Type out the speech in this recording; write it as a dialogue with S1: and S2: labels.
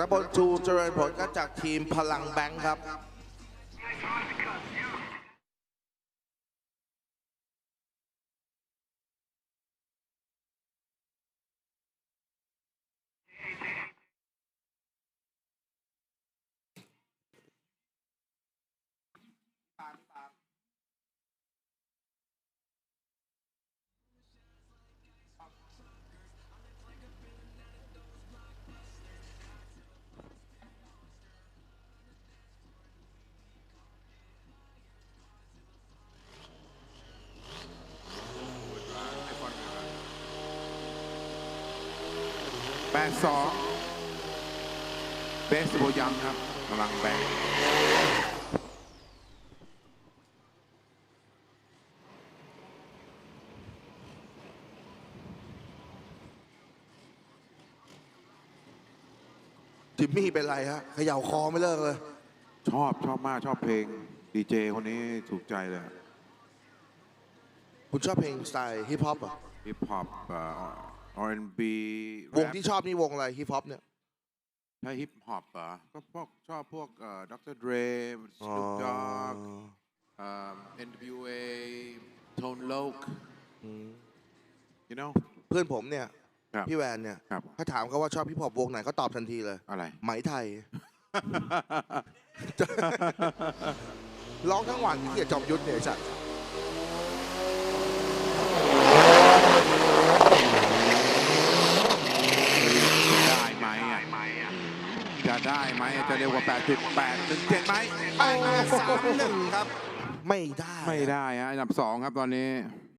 S1: นบนชูเจริญผลก็จากทีมพลังแบงค์ครับ
S2: แปดสองเบสโบยังครับกำลังแบงค์
S1: จิมมี่เป็นไรฮะเขย่าคอไม่เลิกเลย
S2: ชอบชอบมากชอบเพลงดีเจคนนี้ถูกใจเลย
S1: คุณชอบเพลงสไตล์ฮิปฮอปเหรอ
S2: ฮิปฮอปเอ่อ R&B
S1: วงที่ชอบนี่วงอะไรฮิปฮอปเนี่ย
S2: ถ้าฮิปฮอปเหรอก็พวกชอบพวกเอ่อดรเดรสนุปดอกเอ่อ NWA Tone Loc
S1: อืม
S2: you know
S1: เพื่อนผมเนี่ย
S2: ครับ
S1: พี่แวนเนี่ย
S2: ครับ
S1: ถ้าถามเขาว่าชอบฮิปฮอปวงไหนเขาตอบทันทีเลย
S2: อะไร
S1: ไหมไทย ร้องทั้งวันที่เกียจจอมยุทธเนี่ยไอ้สัตว์
S2: ได้ไหมอะจะ ได้ไหมจะเร็วกว่า 8.8ถึง7ไหม
S1: สามหนึ่งครับ ไม่ได้
S2: ไม่ได้ฮะอันดับ2ครับตอนนี้